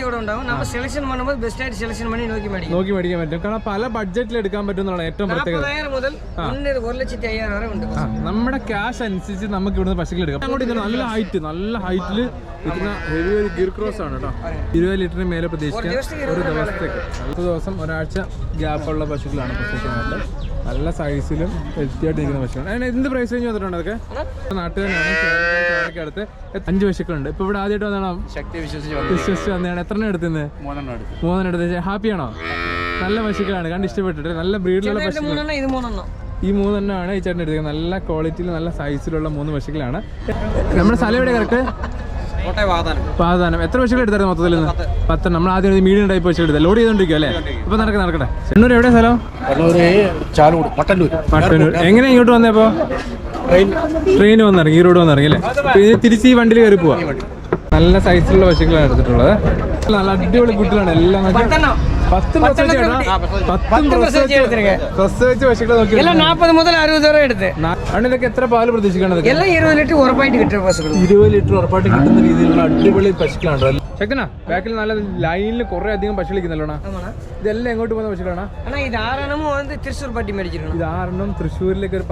ഇവിടെ ഉണ്ടാവും നമ്മൾ സെലക്ഷൻ பண்ணும்போது பெஸ்ட் ആയിട്ട് സെലക്ഷൻ பண்ணி നോക്കി മേടിക്കും നോക്കി മേടിക്കാൻ പറ്റും കാരണം പല ബഡ്ജറ്റിൽ എടുക്കാൻ പറ്റും എന്നുള്ളതാണ് ഏറ്റവും പ്രത്യേകത നാൽപ്പതായിരം മുതൽ ഒന്ന് ഒരു ലക്ഷത്തി അയ്യായിരം വരെ ഉണ്ട് ആ, നമ്മുടെ ക്യാഷ് അനുസരിച്ച് നമുക്ക് ഇവിടുന്ന് പശുക്കൾ എടുക്കാം അങ്ങോട്ട് ഇങ്ങനെ നല്ല ഹൈറ്റ് നല്ല ഹൈറ്റിൽ കിട്ടുന്ന ഹെവി ഒരു ഗിർ ക്രോസ് ആണ് കേട്ടോ ഇരുപത് ലിറ്ററിന് മേലെ പ്രതീക്ഷിക്കാം ഒരു ദിവസത്തേക്ക് അടുത്ത ദിവസം ഒരാഴ്ച ഗ്യാപ്പുള്ള പശുക്കളാണ് പ്രസവിക്കുന്നത് നല്ല സൈസിലും ഹെൽത്തിയായിട്ട് നിൽക്കുന്ന പശുക്കളാണ് അതിന് എന്ത് പ്രൈസ് റേഞ്ച് വന്നിട്ടുണ്ട് അതൊക്കെ? നാട്ടിൽ തന്നെയാണ്. അടുത്ത് അഞ്ച് പശുക്കളുണ്ട് ഇപ്പൊ ഇവിടെ ആദ്യമായിട്ട് വന്നാണോ ശക്തി വിശ്വസിച്ച് വന്നു വിശ്വസിച്ച് വന്നതാണ്. എത്ര എണ്ണം എടുത്തിന്ന് എടുത്തു. മൂന്നെണ്ണം എടുത്ത്. ഹാപ്പിയാണോ നല്ല പശുക്കളാണ് കണ്ട് ഇഷ്ടപ്പെട്ടിട്ട് നല്ല ബ്രീഡിലുള്ള പശുക്കളാണ് പശുക്കൾ ഈ മൂന്നെണ്ണമാണ് ഈ ചേട്ടൻ എടുക്കുന്നത് നല്ല ക്വാളിറ്റിയിൽ നല്ല സൈസിലുള്ള മൂന്ന് പശുക്കളാണ് നമ്മുടെ സ്ഥലം എവിടെ കറക്റ്റ്? പാതാനം എത്ര പശുക്കൾ എടുത്തായിരുന്നു മൊത്തത്തിൽ നിന്ന് പത്ത്. നമ്മൾ ആദ്യം ഒരു മീഡിയം ടൈപ്പ് പശുക്കൾ എടുത്തത്. ലോഡ് ചെയ്തോണ്ടിരിക്കും അല്ലേ? ഇപ്പൊ നടക്കട്ടെ നടക്കട്ടെ. എണ്ണൂർ എവിടെ സ്ഥലം? ചാലൂട് മട്ടന്നൂർ മട്ടന്നൂർ എങ്ങനെ ഇങ്ങോട്ട് വന്നപ്പോ ട്രെയിൻ. വന്നിറങ്ങി ഈ റോഡ് വന്നിറങ്ങി അല്ലേ? തിരിച്ച് ഈ വണ്ടിയിൽ കയറി പോവാ. നല്ല സൈസിലുള്ള പശുക്കളാണ് എടുത്തിട്ടുള്ളത്. നല്ല അടിപൊളി കുട്ടികളാണ്. എല്ലാം എത്ര എല്ലാം ഇരുപത് ലിറ്റർ ഉറപ്പായിട്ട് ലിറ്റർ ഉറപ്പായിട്ട് കിട്ടുന്ന രീതിയിലുള്ള അടിപൊളി ബാക്കിൽ നല്ല ലൈനിൽ അധികം ഇതെല്ലാം എങ്ങോട്ട് തൃശ്ശൂർ പാട്ടി തൃശ്ശൂരിലേക്ക് ഒരു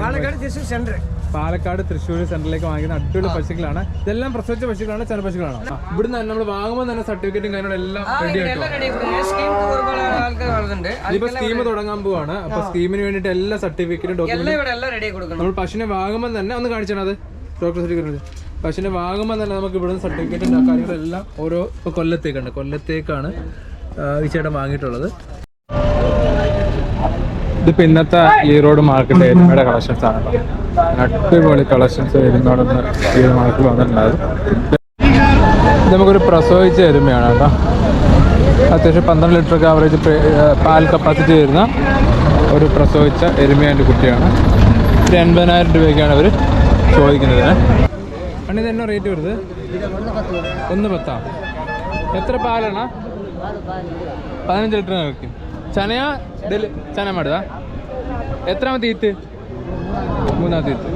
പാലക്കാട് തൃശ്ശൂർ സെന്റർ പാലക്കാട് തൃശ്ശൂർ സെന്ററിലേക്ക് വാങ്ങിക്കുന്ന അടിപൊളി പശുക്കളാണ്. ഇതെല്ലാം പ്രസവിച്ച പശുക്കളാണ് ചെറുപശുക്കളാണ് ഇവിടുന്ന് നമ്മൾ വാങ്ങുമ്പോൾ തന്നെ സർട്ടിഫിക്കറ്റും കാര്യങ്ങളും എല്ലാം റെഡി ആക്കും ഇപ്പൊ സ്കീം തുടങ്ങാൻ പോവാണ്. അപ്പൊ സ്കീമിന് വേണ്ടിട്ട് എല്ലാ സർട്ടിഫിക്കറ്റും ഡോക്യുമെന്റ് നമ്മൾ പശുവിനെ വാങ്ങുമ്പോൾ തന്നെ ഒന്ന് കാണിച്ചാണ് അത്? ഡോക്ടർ സർട്ടിഫിക്കറ്റ് പശുവിനെ വാങ്ങുമ്പോൾ തന്നെ നമുക്ക് ഇവിടുന്ന് സർട്ടിഫിക്കറ്റ് കാര്യങ്ങളെല്ലാം ഓരോ ഇപ്പൊ കൊല്ലത്തേക്കാണ്. ഈ ചേട്ടൻ വാങ്ങിയിട്ടുള്ളത്. ഇതിപ്പോ ഇന്നത്തെ ഈറോഡ് മാർക്കറ്റ് എരുമയുടെ കളക്ഷൻസ് ആണ് അടിപൊളി കളക്ഷൻസ് എരുമയോടൊന്ന് ഈ മാർക്കറ്റ് വന്നിട്ടുണ്ടായിരുന്നു നമുക്കൊരു പ്രസവിച്ച എരുമയാണ് കേട്ടോ. അത്യാവശ്യം പന്ത്രണ്ട് ലിറ്റർ ഒക്കെ ആവറേജ് പാൽ കപ്പാസിറ്റി വരുന്ന ഒരു പ്രസവിച്ച എരുമയാന്റെ കുട്ടിയാണ്. ഒരു എൺപതിനായിരം രൂപയ്ക്കാണ് അവർ ചോദിക്കുന്നത് അണ്ണ എന്നോ റേറ്റ് വരുന്നത്? ഒന്ന് പത്താ. എത്ര പാലാണ്? പതിനഞ്ച് ലിറ്റർ വയ്ക്കും ചനയാ ചന മാടുതാ എത്രാമത്തെ ഈത്ത് മൂന്നാമത്തെ ഈത്ത്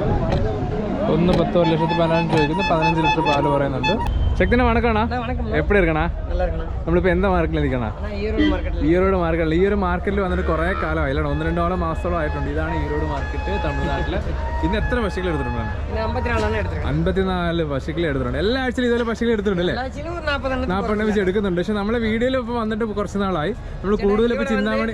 ഒന്ന് പത്ത് ഒരു ലക്ഷത്തി പതിനായിരം ചോദിക്കുന്നു. പതിനഞ്ച് ലിറ്റർ പാൽ പറയുന്നുണ്ട്. ശക്തിനെ വണക്കണ வணக்கம் എപ്പോഴും ഇരിക്കണ நல்லா இருக்கணும் നമ്മളിപ്പോൾ എന്താ മാർക്കറ്റിൽ ഇരിക്കണ ஆனா ஈரோடு மார்க்கெட்ல ഈറോഡ് മാർക്കറ്റിൽ ഈ ഒരു മാർക്കറ്റിൽ വന്നിട്ട് കുറേ കാലമായി അല്ലാണ് ഒന്ന് രണ്ടോളം മാസത്തോളം ആയിട്ടുണ്ട് ഇതാണ് ഈറോഡ് മാർക്കറ്റ് തമിഴ്നാട്ടിൽ ഇന്ന് എത്ര പശുക്കൾ എടുത്തിട്ടുണ്ട് അമ്പത്തിനാല് പശുക്കളെ എടുത്തിട്ടുണ്ട്. എല്ലാ ആഴ്ചയിലും ഇതുപോലെ പശുക്കളെ എടുത്തിട്ടുണ്ട് അല്ലേ? നാൽപ്പണ്ണം വെച്ച് എടുക്കുന്നുണ്ട്. പക്ഷെ നമ്മുടെ വീഡിയോയിൽ ഇപ്പൊ വന്നിട്ട് കുറച്ച് നാളായി. നമ്മൾ കൂടുതൽ ഇപ്പൊ ചിന്താമണി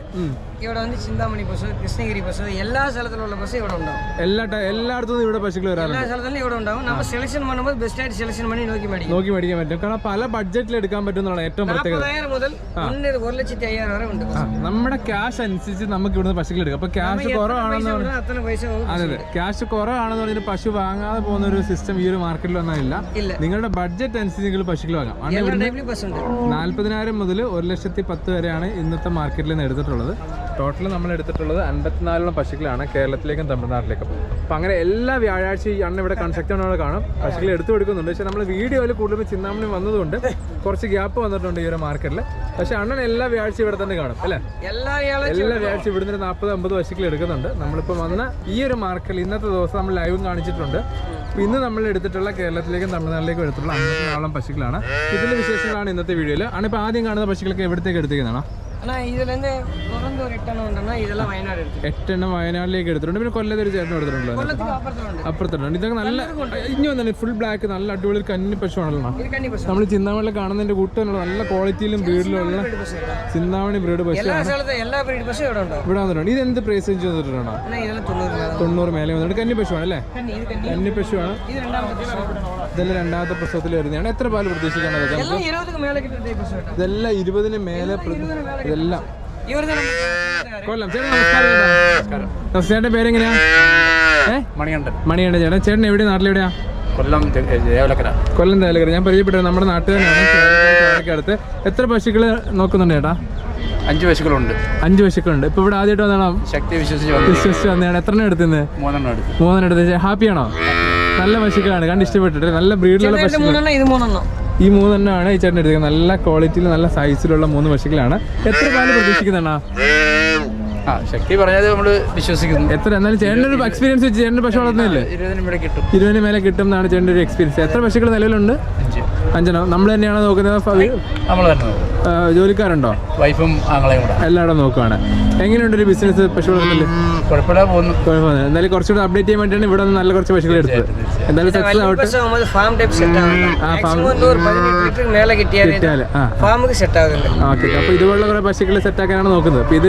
ഇവിടെ വന്ന് ചിന്താമണി ബസ് കൃഷ്ണഗിരി ബസ് എല്ലാ സ്ഥലത്തിലുള്ള ബസ് ഇവിടെ ഉണ്ടാവും. എല്ലാ എല്ലായിടത്തും ഇവിടെ പശുക്കൾ വരാറുണ്ട്. എല്ലാ സ്ഥലത്തിലും ഇവിടെ ഉണ്ടാവും. നമ്മൾ സെലക്ഷൻ പണുമ്പോൾ ബെസ്റ്റ് ആയിട്ട് സെലക്ഷൻ പണി നോക്കി മേടിക്കും. നോക്കി മേടിക്കാൻ പറ്റും. കാരണം പല ബഡ്ജറ്റിൽ എടുക്കാൻ പറ്റും എന്നുള്ളതാണ് ഏറ്റവും പ്രത്യേകത. മുതൽ ഒരു ലക്ഷത്തി അയ്യായിരം വരെ ഉണ്ട് നമ്മുടെ ക്യാഷ് അനുസരിച്ച് നമുക്ക് ഇവിടുന്ന് പശുക്കൾ എടുക്കാം. അപ്പൊ ക്യാഷ് കുറവാണെന്ന് അതെ ക്യാഷ് കുറവാണെന്ന് പറഞ്ഞാൽ പശു വാങ്ങാതെ പോകുന്ന ഒരു സിസ്റ്റം ഈ ഒരു മാർക്കറ്റിൽ ഇല്ല. നിങ്ങളുടെ ബഡ്ജറ്റ് അനുസരിച്ച് നിങ്ങൾ പശുക്കൾ വാങ്ങാം. നാല്പതിനായിരം മുതൽ ഒരു ലക്ഷത്തി പത്ത് വരെയാണ് ഇന്നത്തെ മാർക്കറ്റിൽ നിന്ന് എടുത്തിട്ടുള്ളത്. ടോട്ടൽ നമ്മൾ എടുത്തിട്ടുള്ളത് അൻപത്തിനാലോളം പശുക്കളാണ് കേരളത്തിലേക്കും തമിഴ്നാട്ടിലേക്കും. അപ്പം അങ്ങനെ എല്ലാ വ്യാഴാഴ്ച ഈ അണ്ണ ഇവിടെ കൺസ്ട്രക്ട് കാണും. പശുക്കൾ എടുത്തു കൊടുക്കുന്നുണ്ട്. പക്ഷേ നമ്മൾ വീഡിയോയിൽ കൂടുതലും ചിന്താമണി വന്നതുകൊണ്ട് കുറച്ച് ഗ്യാപ്പ് വന്നിട്ടുണ്ട് ഈ ഒരു മാർക്കറ്റിൽ പക്ഷേ അണ്ണൻ എല്ലാ വ്യാഴ്ച ഇവിടെ തന്നെ കാണും അല്ലേ? എല്ലാ വ്യാഴ്ച ഇവിടുന്ന് ഒരു നാൽപ്പത് അമ്പത് പശുക്കൾ എടുക്കുന്നുണ്ട്. നമ്മളിപ്പോൾ വന്ന ഈ ഒരു മാർക്കറ്റിൽ ഇന്നത്തെ ദിവസം നമ്മൾ ലൈവും കാണിച്ചിട്ടുണ്ട്. ഇന്ന് നമ്മൾ എടുത്തിട്ടുള്ള കേരളത്തിലേക്കും തമിഴ്നാട്ടിലേക്കും എടുത്തിട്ടുള്ള അമ്പത്തിനാളം പശുക്കളാണ്. ഇതിന്റെ വിശേഷങ്ങളാണ് ഇന്നത്തെ വീഡിയോയിൽ ആണിപ്പോൾ ആദ്യം കാണുന്ന പശുക്കളൊക്കെ എവിടത്തേക്ക് എടുത്തേക്കുന്നതാണോ? എട്ടെണ്ണം വയനാട്ടിലേക്ക് എടുത്തിട്ടുണ്ട്. പിന്നെ കൊല്ലത്തൊരു ചേട്ടൻ എടുത്തിട്ടുണ്ടല്ലോ അപ്പുറത്തുണ്ട്. ഇതൊക്കെ നല്ല ഇനി വന്നാണ് ഫുൾ ബ്ലാക്ക് നല്ല അടിപൊളി കന്നി പശുവാണല്ലോ നമ്മൾ ചിന്താമണിയിൽ കാണുന്നതിന്റെ കൂട്ടുള്ള നല്ല ക്വാളിറ്റിയിലും ബ്രീഡിലും ഉള്ള ചിന്താമണി ബ്രീഡ് പശു ഇവിടെ വന്നിട്ടുണ്ട്. ഇത് എന്ത് പ്രൈസ് വെച്ച് വന്നിട്ടുണ്ടോ തൊണ്ണൂറ് മേലെ വന്നിട്ടുണ്ട്. കന്നി പശുവാണ് അല്ലേ? കന്നി പശുവാണ്. ഇതെല്ലാം രണ്ടാമത്തെ പ്രസവത്തിൽ വരുന്നതാണ്. എത്ര പാൽ പ്രതീക്ഷിക്കാനുള്ളത് ഇതെല്ലാം ഇരുപതിന് മേലെ ഇതെല്ലാം. കൊല്ലം. ചേട്ടൻ നമസ്കാരം നമസ്കാരം. പേരെങ്ങനെയാ? ഏ? മണികണ്ഠൻ. മണികണ്ഠൻ ചേട്ടൻ ചേട്ടൻ എവിടെയാ? നാട്ടിലെവിടെയാ? കൊല്ലം തേവലക്കര കൊല്ലം ദേവലക്കര ഞാൻ പരിചയപ്പെട്ടത് നമ്മുടെ നാട്ടുകാരനാണ്. അടുത്ത് എത്ര പശുക്കൾ നോക്കുന്നുണ്ട് ചേട്ടാ? അഞ്ച് പശുക്കളുണ്ട്. അഞ്ച് പശുക്കളുണ്ട്. ഇപ്പൊ ഇവിടെ ആദ്യമായിട്ട് വന്നാണോ ശക്തി വിശ്വസിച്ച് വിശ്വസിച്ച് വന്നതാണ്. എത്ര എണ്ണം എടുത്തുന്നത് മൂന്നെണ്ണം എടുത്ത്. മൂന്നെണ്ണം എടുത്ത്. ഹാപ്പിയാണോ? നല്ല പശുക്കളാണ്. കണ്ട് ഇഷ്ടപ്പെട്ടിട്ട് നല്ല ബ്രീഡിലുള്ള പശുക്കൾ. ഈ മൂന്നെണ്ണമാണ് ഈ ചേട്ടൻ എടുത്തത് നല്ല ക്വാളിറ്റിയിൽ നല്ല സൈസിലുള്ള മൂന്ന് പശുക്കളാണ്. എത്ര പാൽ പ്രതീക്ഷിക്കുന്നതാണ് ആ ശക്തി പറഞ്ഞത് നമ്മൾ വിശ്വസിക്കുന്നു. എത്ര? എന്നാലും ചേട്ടന്റെ ഒരു എക്സ്പീരിയൻസ് വെച്ച് ചേട്ടന്റെ പശു വളർന്നില്ലേ കിട്ടും ഇരുപതിന് മേലെ കിട്ടും. എന്നാണ് ചേട്ടന്റെ ഒരു എക്സ്പീരിയൻസ് എത്ര പശുക്കൾ നിലവിലുണ്ട്? അഞ്ചെണ്ണം. നമ്മൾ തന്നെയാണ് നോക്കുന്നത്? നമ്മൾ തന്നെ ജോലിക്കാരുണ്ടോ? വൈഫും ആങ്ങളെയും കൂടെ. എല്ലാവരും നോക്കുകയാണ് എങ്ങനെയുണ്ട് ഒരു ബിസിനസ് പശു വളർത്തൽ എന്നാലും കുറച്ചുകൂടെ അപ്ഡേറ്റ് ചെയ്യാൻ വേണ്ടിയാണ് ഇവിടെ നല്ല കുറച്ച് പശുക്കളെ എടുത്തത്. എന്തായാലും success farm type set set അപ്പൊ ഇതുപോലുള്ള കുറെ പശുക്കളെ സെറ്റ് ആക്കാനാണ് നോക്കുന്നത്. അപ്പൊ ഇത്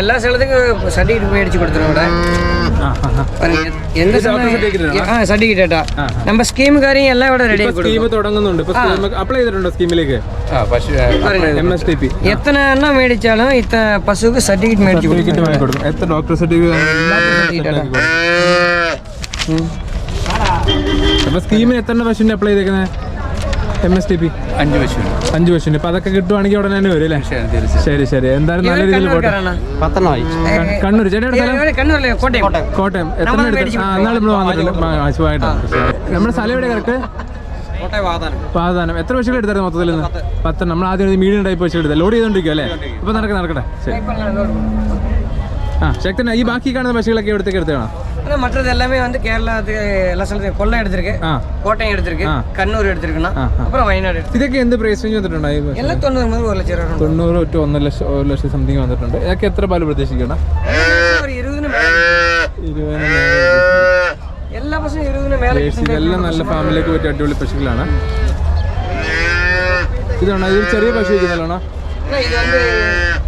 എല്ലാ സ്ഥലത്തും സർട്ടിഫിക്കറ്റ് മേടിച്ചു എന്ത് സർട്ടിഫിക്കറ്റ് നമ്മുടെ സ്കീമുകാരെയും എല്ലാം ഇവിടെ റെഡി സ്കീം തുടങ്ങുന്നുണ്ട്. അപ്ലൈ ചെയ്തിട്ടുണ്ടോ സ്കീമിലേക്ക് എം എസ് ടി പി எத்தனை எண்ணம் மேடிச்சாலும் இத்தனை பசுவுக்கு சர்டிஃபிகேட் மேடிச்சு സർട്ടിഫിക്കറ്റ് വാങ്ങി കൊടുക്കും എത്ര ഡോക്ടർ സർട്ടിഫിക്കറ്റ് അപ്പൊ സ്കീമിന് എത്ര പശുവിന്റെ അപ്ലൈ ചെയ്തേക്കുന്നത് എം എസ് ടി പി അഞ്ച് പശു അഞ്ച് പശുവിന്റെ അപ്പൊ അതൊക്കെ കിട്ടുവാണെങ്കിൽ ഉടനെ തന്നെ വരും അല്ലേ തീർച്ചയായും ശരി ശരി എന്തായാലും നല്ല രീതിയിൽ പോട്ടെ പത്തെണ്ണമായി ക- കണ്ണൂർ ചേട്ടയുടെ സ്ഥലം കണ്ണൂരല്ലേ കോട്ടയം കോട്ടയം എത്ര നമ്മൾ എടുത്ത് മേടിച്ച് ആ എന്നാലും നമ്മൾ വന്നിട്ടുണ്ട് ആശുവായിട്ടാണ് നമ്മുടെ സ്ഥലം എവിടെ കിടക്ക് വാദാനം എത്ര പശുക്കൾ എടുത്തായിരുന്നു മൊത്തത്തിൽ നിന്ന് പത്ത്. നമ്മൾ ആദ്യം മീഡിയം ടൈപ്പ് പശുക്കൾ എടുത്തത്. ലോഡ് ചെയ്തോണ്ടിരിക്കും അല്ലേ? ഇപ്പൊ നടക്കട്ടെ നടക്കട്ടെ. ശരി. ஆ சக்தனா ஈ பாக்கி காணது பஸ்ஸுகளுக்கு எடுத்துக்க எடுத்துக்கலாம் ஆனால் மற்றது எல்லாமே வந்து கேரளாத்துக்கு எல்லா ஸ்தலத்துக்கு கொல்லம் எடுத்திருக்கு கோட்டயம் எடுத்திருக்கு கண்ணூர் எடுத்திருக்குன்னா அப்புறம் வயநாடு ഇതൊക്കെ എന്ത് പ്രൈസ് റേഞ്ച് വന്നിട്ടുണ്ടായിരുന്നു എല്ലാം തൊണ്ണൂറ് മുതൽ ഒരു ലക്ഷം രൂപ തൊണ്ണൂറ് ടു ഒന്നര ലക്ഷം ഒരു ലക്ഷം സംതിങ് വന്നിട്ടുണ്ട്. ഇതൊക്കെ എത്ര പാൽ പ്രതീക്ഷിക്കണം? ഒരു ഇരുപതിനും ഇരുപതിനും എല്ലാ മേലെ ഇതെല്ലാം നല്ല ഫാമിലിക്ക് പറ്റിയ അടിപൊളി പശുക്കളാണ്. ഇതാണോ? ഇത് ചെറിയ പശു ഇതാണോ இது வந்து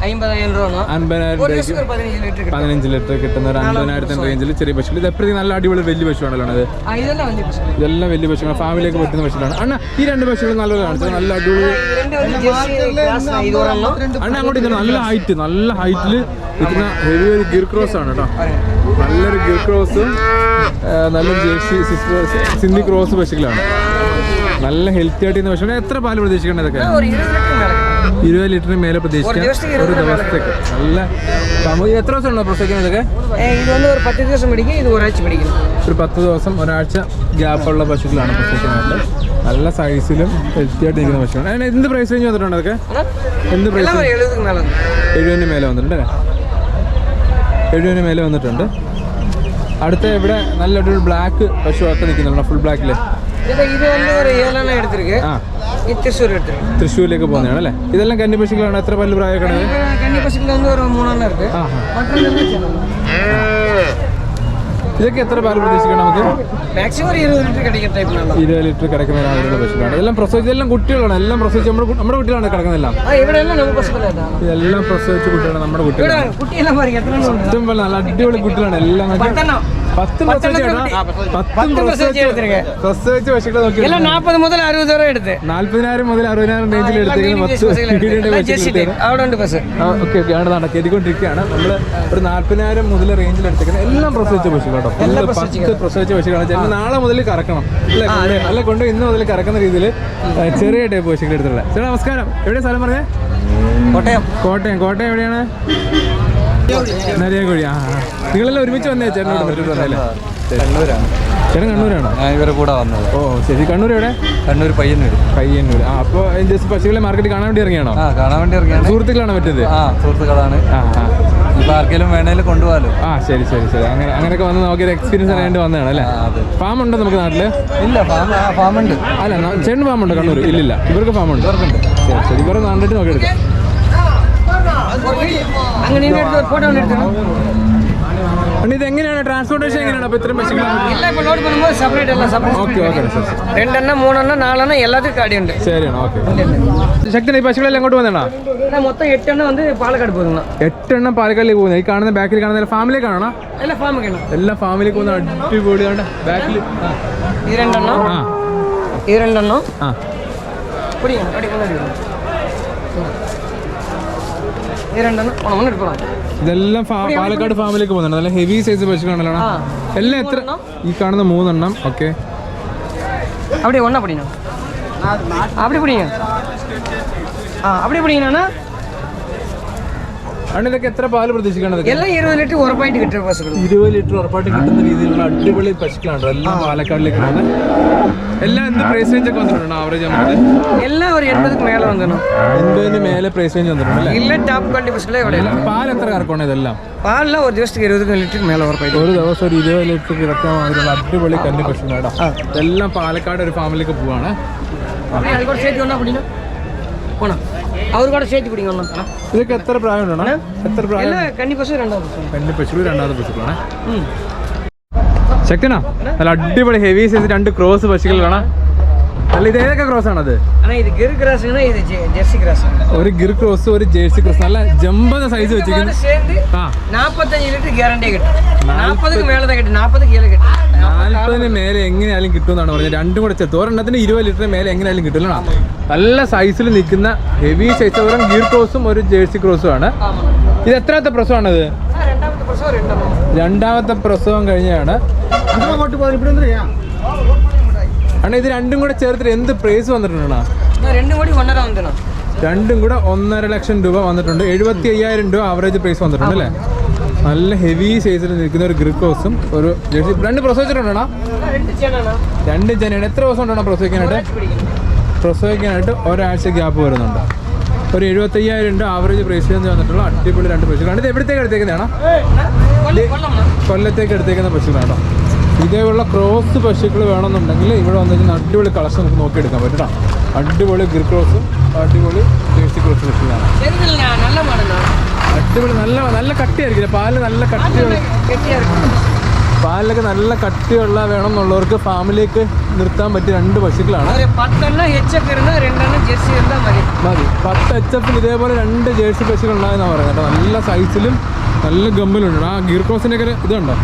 ஐம்பதாயிரம் ரூபா അൻപതിനായിരം ஒரு രൂപയ്ക്ക് வருஷத்துக்கு ஒரு பதினஞ்சு லிட்டர் கிட்ட പതിനഞ്ച് ലിറ്റർ കിട്ടുന്ന ഒരു അൻപതിനായിരത്തിന് റേഞ്ചിൽ ചെറിയ പശുക്കൾ ഇത് എപ്പോഴും നല്ല അടിപൊളി വലിയ പശുവാണല്ലോ അത് ஆ, இதெல்லாம் வந்து பசு. ഇതെല്ലാം വലിയ പശുക്കളാണ് ഫാമിലിയൊക്കെ പറ്റുന്ന പശുക്കളാണ് അണ്ണ ഈ രണ്ട് പശുക്കൾ നല്ലത് കാണിച്ചത് നല്ല അടിപൊളി இது ரெண்டு வந்து ஜெர்சி கிளாஸ் தான். இது ஒரு எண்ணம் അണ്ണ അങ്ങോട്ട് ഇങ്ങനെ നല്ല ഹൈറ്റ് നല്ല ഹൈറ്റിൽ നിൽക്കുന്ന ഹെവി ഒരു ഗിർ ക്രോസ് ആണ് കേട്ടോ നല്ലൊരു ഗിർ ക്രോസും നല്ലൊരു ജേഴ്സി സിസ്റ്റർ സിന്ധി ക്രോസ് പശുക്കളാണ് നല്ല ഹെൽത്തി ആയിട്ട് ഇന്ന് പശുക്കൾ എത്ര പാല് പ്രതീക്ഷിക്കണം ഇരുപത് ലിറ്ററിന് മേലെ പ്രതീക്ഷിക്കാം. ഒരു ദിവസത്തേക്ക് നല്ല എത്ര ദിവസം ഉണ്ടോ പ്രസവിക്കുന്നത് ഇതൊക്കെ? ഇതൊന്ന് ഒരു പത്ത് ദിവസം പിടിക്കും ഇത് ഒരാഴ്ച പിടിക്കും. ഒരു പത്ത് ദിവസം ഒരാഴ്ച ഗ്യാപ്പുള്ള പശുക്കളാണ് പ്രസവിക്കുന്നത് നല്ല സൈസിലും ഹെൽത്തി ആയിട്ട് നിൽക്കുന്ന പശുക്കളാണ്. അതിന് എന്ത് പ്രൈസ് കഴിഞ്ഞ് വന്നിട്ടുണ്ട് അതൊക്കെ? എന്ത് പ്രൈസ് എഴുപതിന് മേലെ വന്നിട്ടുണ്ട് അല്ലേ? എഴുപതിന് മേലെ വന്നിട്ടുണ്ട്. അടുത്ത ഇവിടെ നല്ല ഒരു ബ്ലാക്ക് പശു ഒക്കെ നിൽക്കുന്നുണ്ടോ ഫുൾ ബ്ലാക്കിൽ ഇത് ഇത് ഒരു ഏഴെണ്ണം എടുത്തിരിക്കുക തൃശ്ശൂരിലേക്ക് പോകുന്നതാണ് അല്ലേ? ഇതെല്ലാം കന്നിപ്പശുക്കളാണ് എത്ര പല്ല് പ്രായക്കണത് ഇതൊക്കെ എത്ര പാൽ പ്രതീക്ഷിക്കണം നമുക്ക്? മാക്സിമം ഇരുപത് ലിറ്റർ കിടക്കുന്ന ലിറ്റർ ഒരാളുടെ പശുക്കളാണ്. എല്ലാം പ്രസവിച്ച് എല്ലാം കുട്ടികളാണ്. എല്ലാം പ്രസവിച്ച് നമ്മുടെ നമ്മുടെ കുട്ടികളാണ് കിടക്കുന്നില്ല ഇതെല്ലാം പ്രസവിച്ച കുട്ടികളാണ് നമ്മുടെ കുട്ടികൾ നല്ല അടിപൊളി കുട്ടികളാണ്. എല്ലാം നോക്കി എല്ലാം നാൽപ്പത് മുതൽ അറുപത് വരെ എടുത്ത്. നാല്പതിനായിരം മുതൽ അറുപതിനായിരം റേഞ്ചിൽ അവിടെ ഉണ്ട് ബസ് ഓക്കെ ഓക്കെ ആണ് നടക്കുക എത്തിക്കൊണ്ടിരിക്കുകയാണ് നമ്മൾ ഒരു നാല്പതിനായിരം മുതൽ റേഞ്ചിൽ എടുത്തേക്കുന്ന എല്ലാം പ്രസവിച്ച പശു കേട്ടോ. പത്ത് പ്രസവിച്ച പശുക്കളാണ് ചേട്ടൻ നാളെ മുതൽ കറക്കണം. അല്ലേ അല്ല കൊണ്ട് ഇന്ന് മുതൽ കറക്കുന്ന രീതിയിൽ ചെറിയ ടൈപ്പ് പശുക്കൾ എടുത്തിട്ടുള്ളത്. ചേട്ടാ നമസ്കാരം. എവിടെയാണ് സ്ഥലം പറഞ്ഞേ? കോട്ടയം. കോട്ടയം. കോട്ടയം എവിടെയാണ്? നരിയാക്കുഴി ആ. നിങ്ങളെല്ലാം ഒരുമിച്ച് വന്നേ ചേട്ടനോട് വന്നല്ലേ കണ്ണൂരാണ്. ചേട്ടൻ കണ്ണൂരാണോ? ഞാൻ ഇവരെ കൂടെ വന്നത്. ഓ ശരി. കണ്ണൂർ എവിടെ? കണ്ണൂർ പയ്യന്നൂര്. പയ്യന്നൂർ ആ അപ്പോൾ ജസ്റ്റ് പശുക്കളെ മാർക്കറ്റ് കാണാൻ വേണ്ടി ഇറങ്ങിയാണോ? ആ കാണാൻ വേണ്ടി ഇറങ്ങിയാണ്. സുഹൃത്തുക്കളാണ് പറ്റിയത് ആ സുഹൃത്തുക്കളാണ്. ആ ആ. ഇപ്പൊ ആർക്കെങ്കിലും വേണേലും കൊണ്ടുപോകാലോ. ആ ശരി ശരി ശരി. അങ്ങനെ അങ്ങനെയൊക്കെ വന്ന് നോക്കിയൊരു എക്സ്പീരിയൻസ് അറിയാണ്ട് വന്നതാണ് അല്ലേ? ഫാം ഉണ്ടോ നമുക്ക് നാട്ടിൽ? ഇല്ല ഫാം ഫാം ഉണ്ട്. അല്ല ന- ഫാം ഉണ്ടോ കണ്ണൂർ ഇല്ലില്ല. ഇവർക്ക് ഫാം ഉണ്ട്. ഇവർക്കുണ്ട്. ശരി ശരി. ഇവരെ കണ്ടിട്ട് നോക്കി എടുക്കാം അങ്ങനെ ഫോട്ടോ എടുക്കണം എങ്ങനെയാണ്? ട്രാൻസ്പോർട്ടേഷൻ എങ്ങനെയാണ്? അപ്പോൾ ഇത്രയും പശുക്കൾ ഓക്കെ ഓക്കെ രണ്ടെണ്ണം മൂന്നെണ്ണം നാലെണ്ണം എല്ലാത്തിനും കടിയുണ്ട്. ശരിയാണ് ഓക്കെ ശക്തി ഈ പശുക്കളെല്ലാം എങ്ങോട്ട് വന്നേണ മൊത്തം എട്ടെണ്ണം വന്ന് പാലക്കാട് പോകുന്ന എട്ടെണ്ണം പാലക്കാട് പോകുന്നത്. ഈ കാണുന്ന ബാക്കിൽ കാണുന്ന ഫാമിലി കാണണം എല്ലാ ഫാമിലി എല്ലാ ഫാമിലി പോകുന്ന അടിപൊളി ബാക്കിൽ ഈ രണ്ടെണ്ണം ഈ രണ്ടെണ്ണം. ആ. ഇതെല്ലാം പാലക്കാട് ഫാമിലേക്ക് പോകുന്നുണ്ട്. നല്ല ഹെവി സൈസ് പശുക്കളാണ് എല്ലാം എത്ര ഈ കാണുന്ന മൂന്നെണ്ണം ഓക്കെ അവിടെ ഒന്നാ പൊടിയോ അവിടെ പൊടിയോ ആ അവിടെ പൊടിയാണോ അണ്ണിതൊക്കെ എത്ര പാൽ പ്രതീക്ഷിക്കണത്? എല്ലാം ഇരുപത് ലിറ്റർ ഉറപ്പായിട്ട് കിട്ടും പശുക്കൾ ഇരുപത് ലിറ്റർ ഉറപ്പായിട്ട് കിട്ടുന്ന രീതിയിലുള്ള അടിപൊളി പശുക്കളാണ് എല്ലാം പാലക്കാടിലേക്ക് വരുന്നത് എല്ലാം എന്ത് പ്രൈസ് റേഞ്ച് ഒക്കെ വന്നിട്ടുണ്ട് ആവറേജ് നമുക്ക് എല്ലാം ഒരു എൺപതിന് മേലെ വന്നിരുന്നു എൺപതിന് മേലെ പ്രൈസ് റേഞ്ച് വന്നിട്ടുണ്ട് ഇല്ല ടോപ്പ് ക്വാളിറ്റി പശുക്കളെ ഇവിടെ ഇല്ല. പാൽ എത്ര കറക്കണം ഇതെല്ലാം? പാലില്ല ഒരു ദിവസത്തേക്ക് ഇരുപത് ലിറ്റർ മേലെ ഉറപ്പായിട്ട് ഒരു ദിവസം ഒരു ഇരുപത് ലിറ്റർ കിടക്കാൻ മാതിരിയുള്ള അടിപൊളി കല്ല് പശുക്കളാണ് ഇതെല്ലാം പാലക്കാട് ഒരു ഫാമിലേക്ക് പോവാണ്. കോണം அது கூட சேர்த்து ஒன்றா பிடிங்க போனா அவர் கூட சேர்த்து பிடிங்க ஒன்றா ഇതൊക്കെ എത്ര പ്രായമുണ്ടാണ് എത്ര പ്രായം எல்லாம் கன்னி பசு ரெண்டாவது பசு പെണ്ണ് പശു രണ്ടാമത്തെ പശുക്കളാണ് ம் ശക്തനാ നല്ല അടിപൊളി ഹെവി സൈസ് രണ്ട് ക്രോസ് പശുക്കളാണ് അല്ല ഇത് ഏതൊക്കെ ക്രോസ് ആണത് ஆனால் இது கிரு கிராஸுங்கன்னா இது ஜெ- ஜெர்சி கிராஸ் ഒരു ഗിർ ക്രോസ് ഒരു ജേഴ്സി ക്രോസ് നല്ല ജമ്പത സൈസ് വെച്ചിരിക്കുന്നു சேர்ந்து ആ நாற்பத்தஞ்சு லிட்டர் கேரண்டியே கட்டு நாற்பதுக்கு மேலே தான் கட்டு நாற்பது கீழே கட்டு നാൽപ്പതിന് മേലെ എങ്ങനെയായാലും കിട്ടുമെന്നാണ് പറഞ്ഞത്. രണ്ടും കൂടെ ചെത്തു ഒരെണ്ണത്തിന് ഇരുപത് ലിറ്ററിന് മേലെ എങ്ങനെയായാലും കിട്ടില്ല നല്ല സൈസിൽ നിൽക്കുന്ന ഹെവി സൈസ് വെറും ഗീർ ക്രോസും ഒരു ജേഴ്സി ക്രോസും ആണ്. ഇത് എത്രാമത്തെ പ്രസവമാണത്? രണ്ടാമത്തെ പ്രസവം കഴിഞ്ഞാണ്. അണ്ണ ഇത് രണ്ടും കൂടെ ചേർത്തിട്ട് എന്ത് പ്രൈസ് വന്നിട്ടുണ്ടോ രണ്ടും കൂടെ ഒന്നര ലക്ഷം രൂപ വന്നിട്ടുണ്ട്. എഴുപത്തി അയ്യായിരം രൂപ ആവറേജ് പ്രൈസ് വന്നിട്ടുണ്ട് അല്ലേ? നല്ല ഹെവി സൈസിൽ നിൽക്കുന്ന ഒരു ഗ്രിപ്പ് ഹോസും ഒരു ജേഴ്സി രണ്ട് പ്രസവിച്ചിട്ടുണ്ടോ രണ്ട് ജനയാണ്. എത്ര ദിവസം ഉണ്ടോ പ്രസവിക്കാനായിട്ട് പ്രസവിക്കാനായിട്ട് ഒരാഴ്ച ഗ്യാപ്പ് വരുന്നുണ്ട്. ഒരു എഴുപത്തയ്യായിരം ഉണ്ട് ആവറേജ് പ്രൈസ് എന്ന് വന്നിട്ടുള്ള അടിപൊളി രണ്ട് പശു. ഇത് എവിടത്തേക്ക് എടുത്തേക്കുന്നതാണ്? കൊല്ലത്തേക്ക് എടുത്തേക്കുന്ന പശുക്കളാണോ ഇതേയുള്ള ക്രോസ് പശുക്കൾ വേണമെന്നുണ്ടെങ്കിൽ ഇവിടെ വന്നു കഴിഞ്ഞാൽ അടിപൊളി കളക്ഷൻ നമുക്ക് നോക്കിയെടുക്കാൻ പറ്റും അടിപൊളി ഗ്രിപ്പ് ക്രോസും അടിപൊളി ജേഴ്സി ക്രോസ് പശുക്കളാണ്. അടിപൊളി നല്ല നല്ല കട്ടിയായിരിക്കില്ല? പാൽ നല്ല കട്ടിയുള്ള പാലിലൊക്കെ നല്ല കട്ടിയുള്ള വേണം എന്നുള്ളവർക്ക് ഫാമിലിക്ക് നിർത്താൻ പറ്റിയ രണ്ട് പശുക്കളാണ്. മതി. പത്ത് എച്ച് എഫിൽ ഇതേപോലെ രണ്ട് ജേഴ്സി പശുക്കൾ ഉണ്ടായെന്നാ പറയുന്നത് കേട്ടോ. നല്ല സൈസിലും നല്ല ഗമ്മിലുണ്ട് ആ ഗീർ ക്രോസിന്റെ ഒക്കെ ഇതുണ്ടോ?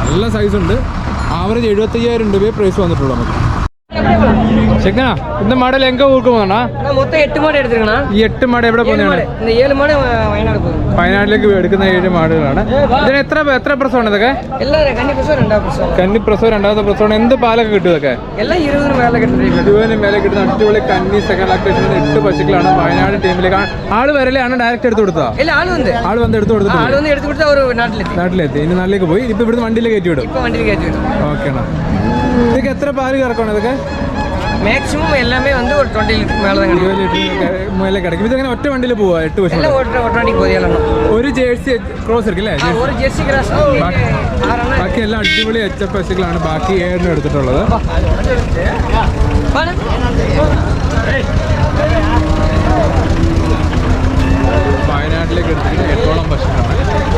നല്ല സൈസ് ഉണ്ട്. ആവറേജ് എഴുപത്തയ്യായിരം രൂപയെ പ്രൈസ് വന്നിട്ടുള്ളൂ നമുക്ക്. ശരിക്കനാ ഇന്ന് മാടൽ എങ്ക ഊർക്ക് പോകുന്നതാ அண்ணா மொத்தம் எட்டு மாடு எடுத்துருங்கண்ணா ഈ എട്ട് മാട് എവിടെ ஏழு പോകുന്നതാണ് மாடு இந்த ஏழு மாடு வ- வயநாடு போகுது വയനാട്ടിലേക്ക് എടുക്കുന്ന ഏഴ് മാടുകളാണ് ഇതിന് എത്ര എത്ര പ്രസവമാണ് ഇതൊക്കെ எல்லாம் கன்னி பசு ரெண்டாவது பசு കന്നി പ്രസവം രണ്ടാമത്തെ പ്രസവം എന്ത് പാലൊക്കെ കിട്ടും ഇതൊക്കെ எல்லாம் இருபது மேலே கட்டுறீங்க ഇരുപതിന് മേലെ കിട്ടുന്ന അടിപൊളി കന്നി സെക്കൻഡ് ലാക്ടേഷൻ എട്ട് പശുക്കളാണ് വയനാട് ടീമിലേക്ക് ആ- ആള് വരലെയാണ് ഡയറക്റ്റ് എടുത്ത് കൊടുത്തതാ இல்லை ஆள் வந்து ആള് വന്ന് എടുത്ത് കൊടുത്തിട്ട് ஆள் வந்து எடுத்து கொடுத்தா ஒரு நாட்டில் எத்தி നാട്ടിലെത്തി ഇനി നാട്ടിലേക്ക് പോയി ഇപ്പൊ ഇവിടുന്ന് വണ്ടിയിൽ കയറ്റി വിടും இப்போ வண்டியில் கட்டி விடும் ഓക്കെ ഇതൊക്കെ എത്ര പാല് കറക്കണം ഇതൊക്കെ മാക്സിമം எல்லாமே வந்து ഒരു டுவெண்ட்டி லிட்டர் மேலே தான் ഒറ്റ വണ്ടിയിൽ പോവാ? എട്ട് വർഷം ഒരു ജേഴ്സി ക്രോസ് എടുക്കില്ലേ? ഒരു ക്രോസ് ബാക്കി എല്ലാം അടിപൊളി എച്ച് ബാക്കി ഏഴിനും എടുത്തിട്ടുള്ളത്. വയനാട്ടിലേക്ക് എടുത്തിട്ട് എട്ടോളം ബസ്സുകളാണ്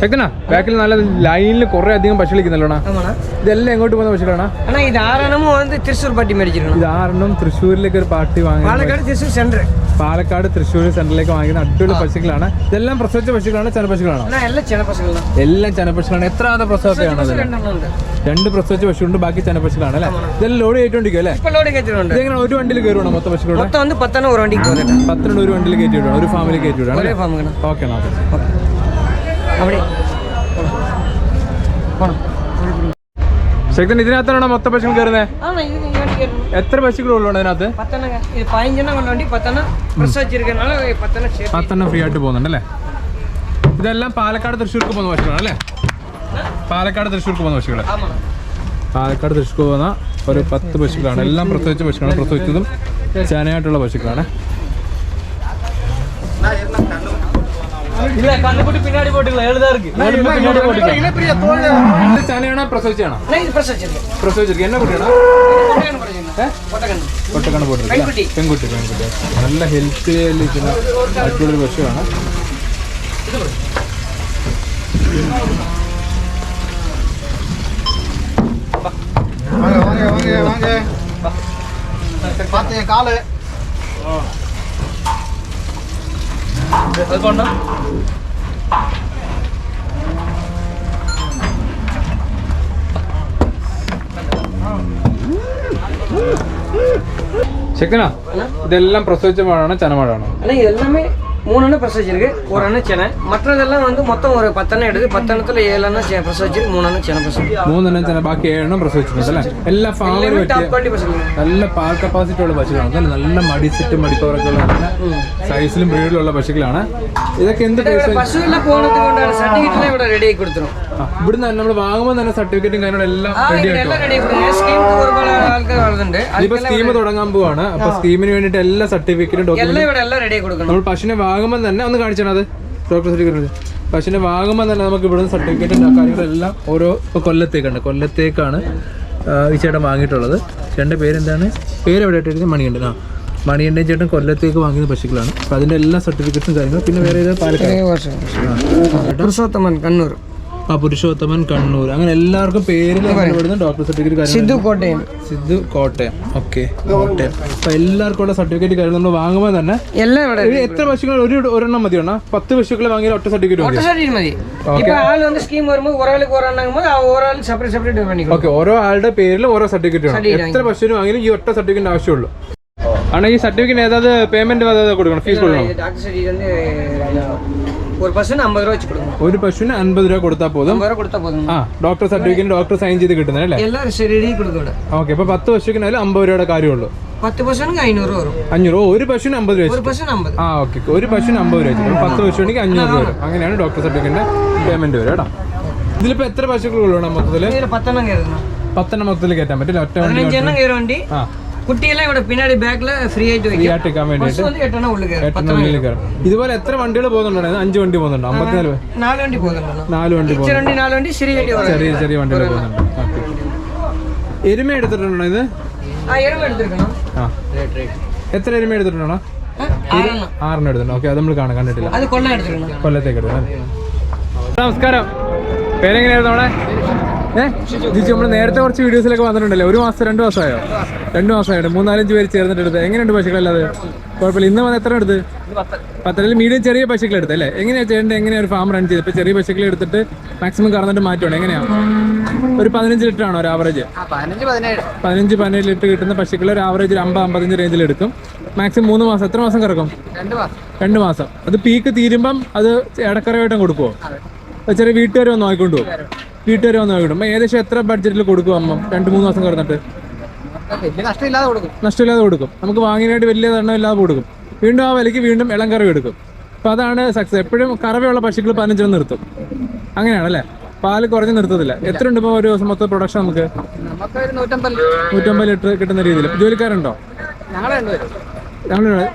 ചെക്കനാ ബാക്കിൽ നല്ല ലൈനിൽ കുറെ അധികം പക്ഷി കളിക്കുന്നല്ലോണാ ഇതെല്ലാം എങ്ങോട്ട് പോകുന്ന പക്ഷികളാണ് ഇതാറെണ്ണം തൃശ്ശൂർ പാട്ടി മേടിച്ചിട്ടുണ്ട് ഇതാറെണ്ണം തൃശ്ശൂരിലേക്ക് ഒരു പാട്ടി വാങ്ങി പാലക്കാട് തൃശ്ശൂർ സെന്റർ പാലക്കാട് തൃശ്ശൂർ സെന്ററിലേക്ക് വാങ്ങിക്കുന്ന അടിപൊളി പശുക്കളാണ്. ഇതെല്ലാം പ്രസവിച്ച പശുക്കളാണ് ചനപ്പശുക്കളാണ് എല്ലാം ചനപ്പശുക്കളാണ് എത്ര ആദ്യ പ്രസവത്തെയാണ് രണ്ട് പ്രസവിച്ച പശുണ്ട് ബാക്കി ചനപ്പശുക്കളാണ് അല്ലെ? ഇതെല്ലാം ലോഡ് കയറ്റിക്കൊണ്ടിരിക്കും അല്ലെ? ഒരു വണ്ടിയിൽ കയറുവാണ് മൊത്തം പശുക്കളുടെ? പത്തനൂറ് ഒരു വണ്ടിയിൽ കയറ്റിയിട്ടാണ് ഒരു ഫാമിലി കയറ്റിയിട്ടാണ് ഓക്കെ. ഓക്കെ. അവിടെ. ശക്തൻ ഇതിനകത്താണോ മൊത്തം പശുക്കൾ കയറുന്നത് എത്ര പശുക്കൾ ഉള്ളു അതിനകത്ത്? പത്തെണ്ണം ഫ്രീ ആയിട്ട് പോകുന്നുണ്ട് അല്ലേ? ഇതെല്ലാം പാലക്കാട് തൃശ്ശൂർക്ക് പോകുന്ന പശുക്കളാണ് അല്ലേ? പാലക്കാട് തൃശ്ശൂർക്ക് പോകുന്ന പശുക്കളെ. പാലക്കാട് തൃശ്ശൂർക്ക് പോകുന്ന ഒരു പത്ത് പശുക്കളാണ്. എല്ലാം പ്രസവിച്ച പശുക്കളാണ്. പ്രസവിച്ചതും ചേനയായിട്ടുള്ള പശുക്കളാണ്. இல்ல கண்ணுக்குட்டி பின்னாடி போட்டுக்கலாம் ஏழுதான் இருக்கு பின்னாடி போட்டுக்கலாம் ഇത് ചനയാണോ പ്രസവിച്ചാണോ நான் இது ப்ரெஸ் வச்சிருக்கேன் പ്രസവിച്ചിരിക്കും എന്നെ കുട്ടിയാണോ கொட்டைக்கண்ணு பிரச்சனை கொட்டைக்கண்ணு കൊട്ടക്കണ പോട്ടിരിക്കും പെൺകുട്ടി. പെൺകുട്ടി പെൺകുട്ടി നല്ല ഹെൽത്തി ഇരിക്കുന്ന അടിപൊളി പശുവാണ് வாங்க வாங்க வாங்க வாங்க பார்த்தேன் காலு അതുകൊണ്ട്. ഇതെല്ലാം പ്രസവിച്ച മാടാണോ ചനമാടാണോ അല്ല ഇതെല്ലാമേ மூணு அண்ணன் ப்ரெஸ் வச்சிருக்கு ஒரு அண்ணன் சென்னை மற்றதெல்லாம் வந்து மொத்தம் ஒரு பத்தெண்ணம் எடுத்து பத்தெண்ணத்துல ஏழு அண்ணன் ப்ரெஸ் வச்சிருக்கு மூணு அண்ணன் சென்னை ப்ரெஸ் മൂന്നെണ്ണം ചന ബാക്കി ഏഴെണ്ണം പ്രസവിച്ചിട്ടുണ്ട് അല്ലേ എല്ലാ ഫാമിലി எல்லாமே പറ്റിയ டாப் குவாலிட்டி ப்ரெஸ் നല്ല പാൽ കപ്പാസിറ്റി ഉള്ള പശുക്കളാണ് നല്ല നല്ല മടിച്ചിട്ട് മടിപ്പവറൊക്കെ ഉള്ള നല്ല സൈസിലും ബ്രീഡിലുള്ള പശുക്കളാണ് ഇതൊക്കെ എന്ത് പൈസ பசு எல்லாம் போனதுக்கு உண்டான சர்டிஃபிகேட்லாம் ഇവിടെ ரெடி ஆகி கொடுத்துரும் ആ, ഇവിടുന്ന് തന്നെ നമ്മൾ വാങ്ങുമ്പോൾ തന്നെ സർട്ടിഫിക്കറ്റും കാര്യങ്ങളും എല്ലാം ஆ, റെഡി இங்க ആയിട്ടോ எல்லாம் ரெடி ஆகி கொடுங்க ஸ்கீமுக்கு ஒரு பல ஆட்கள் வருதுண்டு ഇതിപ്പോ സ്കീം തുടങ്ങാൻ പോവാണ് അപ്പൊ സ്കീമിന് വേണ്ടിയിട്ട് എല്ലാ സർട്ടിഫിക്കറ്റും ഡോക്യുമെന്റ് எல்லாம் ഇവിടെ எல்லாம் ரெடி ஆகி கொடுக்கணும் നമ്മൾ പശുവിനെ വാങ്ങുമ്പോൾ തന്നെ ഒന്ന് കാണിച്ചാണ് അത്. ഡോക്ടർ സർട്ടിഫിക്കറ്റ് പശുവിനെ വാങ്ങുമ്പോൾ തന്നെ നമുക്ക് ഇവിടുന്ന് സർട്ടിഫിക്കറ്റും കാര്യങ്ങളെല്ലാം ഓരോ ഇപ്പോൾ കൊല്ലത്തേക്കാണ്. കൊല്ലത്തേക്കാണ് ഈ ചേട്ടൻ വാങ്ങിയിട്ടുള്ളത്. ചേട്ടന്റെ പേരെന്താണ്? പേര് എവിടെ ഇട്ടിരിക്കുന്നത് മണിയുണ്ട് ആ മണികണ്ഠൻ ചേട്ടൻ കൊല്ലത്തേക്ക് വാങ്ങിയ പശുക്കളാണ്. അപ്പോൾ അതിന്റെ എല്ലാ സർട്ടിഫിക്കറ്റ്സും കാര്യങ്ങളും. പിന്നെ വേറെ ഏത് പാലക്കാട്? കണ്ണൂർ. ആ പുരുഷോത്തമൻ കണ്ണൂർ അങ്ങനെ എല്ലാവർക്കും പേരിൽ ഇവിടുന്ന് ഡോക്ടർ സർട്ടിഫിക്കറ്റ് കാര്യം സിദ്ധു കോട്ടയം സിദ്ധു കോട്ടയം ഓക്കെ കോട്ടയം അപ്പോൾ എല്ലാവർക്കും ഉള്ള സർട്ടിഫിക്കറ്റ് കാര്യം നമ്മൾ വാങ്ങുമ്പോൾ തന്നെ എല്ലാം ഇവിടെ ഇത് എത്ര പശുക്കൾ ഒരു ഒരെണ്ണം മതിയോ പത്ത് പശുക്കളെ വാങ്ങിയാൽ ഒറ്റ സർട്ടിഫിക്കറ്റ് മതി സർട്ടിഫിക്കറ്റ് മതി ഇപ്പൊ ആള് வந்து ஸ்கீம் வரும்போது ஒரு ஆளுக்கு ஒரு ஆள் போது ஒரு ஆள் செப்பரேட் செப்பரேட் பண்ணிக்கலாம் ഓക്കെ ഓരോ ആളുടെ പേരിൽ ഓരോ സർട്ടിഫിക്കറ്റ് വേണം എത്ര പശുവിന് വാങ്ങിയാലും ഈ ഒറ്റ സർട്ടിഫിക്കറ്റ് ആവശ്യമുള്ളൂ ആണ് ഈ സർട്ടിഫിക്കറ്റ് ഏതായത് പേയ്മെന്റ് കൊടുക്കണം ഫീസ് കൊടുക്കണം டாக்டர் ഒരു പശുവിന് അമ്പത് രൂപ കൊടുത്താൽ പോതും ആ ഡോക്ടർ സർട്ടിഫിക്കറ്റ് ഡോക്ടർ സൈൻ ചെയ്ത് കിട്ടുന്നത് ഓക്കെ അപ്പൊ പത്ത് പശുക്കിനായാലും അമ്പത് രൂപയുടെ കാര്യമുള്ളൂ. പത്ത് പശുവിന് അഞ്ഞൂറ് ഒരു പശുവിന് അമ്പത് രൂപ ഒരു പശുവിന് അമ്പത്. രൂപ പത്ത് പശുവിനെങ്കിൽ അഞ്ഞൂറ് രൂപ അങ്ങനെയാണ് ഡോക്ടർ സർട്ടിഫിക്കറ്റിന്റെ പേയ്മെന്റ് വരും കേട്ടോ. ഇതിലിപ്പോ എത്ര പശുക്കളുള്ള മൊത്തത്തിൽ? പത്തെണ്ണം കയറുന്നു. പത്തെണ്ണം മൊത്തത്തിൽ കയറ്റാൻ പറ്റില്ല? ഒറ്റ ഇവിടെ ഫ്രീ ആയിട്ട് ഇതുപോലെ എത്ര വണ്ടികൾ പോകുന്നുണ്ടായിരുന്നു അഞ്ച് വണ്ടി പോകുന്നുണ്ട്? അമ്പത്തിനാല് നാല് വണ്ടി നാല് വണ്ടി നാല് വണ്ടി ചെറിയ ചെറിയ വണ്ടികൾ പോകുന്നുണ്ട്? എരുമ എടുത്തിട്ടുണ്ടോ ഇത്? ആ എത്ര എരുമ എടുത്തിട്ടുണ്ടോ? ആറെണ്ണം. എടുത്തിട്ടുണ്ട്. ഓക്കെ അത് നമ്മൾ കാണാൻ കണ്ടിട്ടില്ല. കൊല്ലത്തേക്ക് എടുക്കണം നമസ്കാരം. പേരെങ്ങനെയായിരുന്നു അവിടെ? ഏഹ് ജിജു നമ്മൾ നേരത്തെ കുറച്ച് വീഡിയോസിലൊക്കെ വന്നിട്ടുണ്ടല്ലോ. ഒരു മാസം രണ്ട് മാസമായോ? രണ്ട് മാസമായിട്ട് മൂന്നാലഞ്ച് പേര് ചേർന്നിട്ട് എടുത്ത് എങ്ങനെയുണ്ട് പശുക്കളല്ലാതെ കുഴപ്പമില്ല. ഇന്ന് വന്ന് എത്ര എടുത്ത്? പത്തരയിൽ മീഡിയം ചെറിയ പശുക്കൾ എടുത്ത് അല്ലേ? എങ്ങനെയാ ചെയ്യേണ്ടത്? എങ്ങനെയാ ഒരു ഫാം റൺ ചെയ്ത് ഇപ്പൊ ചെറിയ പശുക്കൾ എടുത്തിട്ട് മാക്സിമം കറന്നിട്ട് മാറ്റുവാണ്? എങ്ങനെയാ? ഒരു പതിനഞ്ച് ലിറ്റർ ആണോ ഒരു ആവറേജ് പതിനഞ്ച് പതിനേഴ്. ലിറ്റർ കിട്ടുന്ന പശുക്കൾ ഒരു ആവറേജ് ഒരു അമ്പത് അമ്പത്തഞ്ച് റേഞ്ചിൽ എടുക്കും. മാക്സിമം മൂന്ന് മാസം. എത്ര മാസം കറക്കും? രണ്ട് മാസം. അത് പീക്ക് തീരുമ്പം അത് ഇടക്കറവായിട്ടും കൊടുക്കുമോ ചെറിയ വീട്ടുകാർ വന്ന് നോക്കിക്കൊണ്ട് പോകും. വീട്ടുകാർ വന്ന് കിട്ടും അമ്മ ഏകദേശം എത്ര ബഡ്ജറ്റിൽ കൊടുക്കും അമ്മ? രണ്ട് മൂന്ന് മാസം കിടന്നിട്ട്? നഷ്ടമില്ലാതെ കൊടുക്കും. നഷ്ടമില്ലാതെ കൊടുക്കും. നമുക്ക് വാങ്ങിനായിട്ട് വലിയ എണ്ണമില്ലാതെ കൊടുക്കും. വീണ്ടും ആ വിലയ്ക്ക് വീണ്ടും ഇളം കറവ് എടുക്കും. അപ്പോൾ അതാണ് സക്സസ് എപ്പോഴും കറവയുള്ള പശുക്കൾ പതിനഞ്ചിന് നിർത്തും. അങ്ങനെയാണ് അല്ലേ? പാൽ കുറഞ്ഞ് നിർത്തത്തില്ല. എത്ര ഉണ്ട് ഇപ്പോൾ ഒരു ദിവസം മൊത്തം പ്രൊഡക്ഷൻ നമുക്ക്? നൂറ്റമ്പത് ലിറ്റർ. കിട്ടുന്ന രീതിയിൽ. ജോലിക്കാരുണ്ടോ?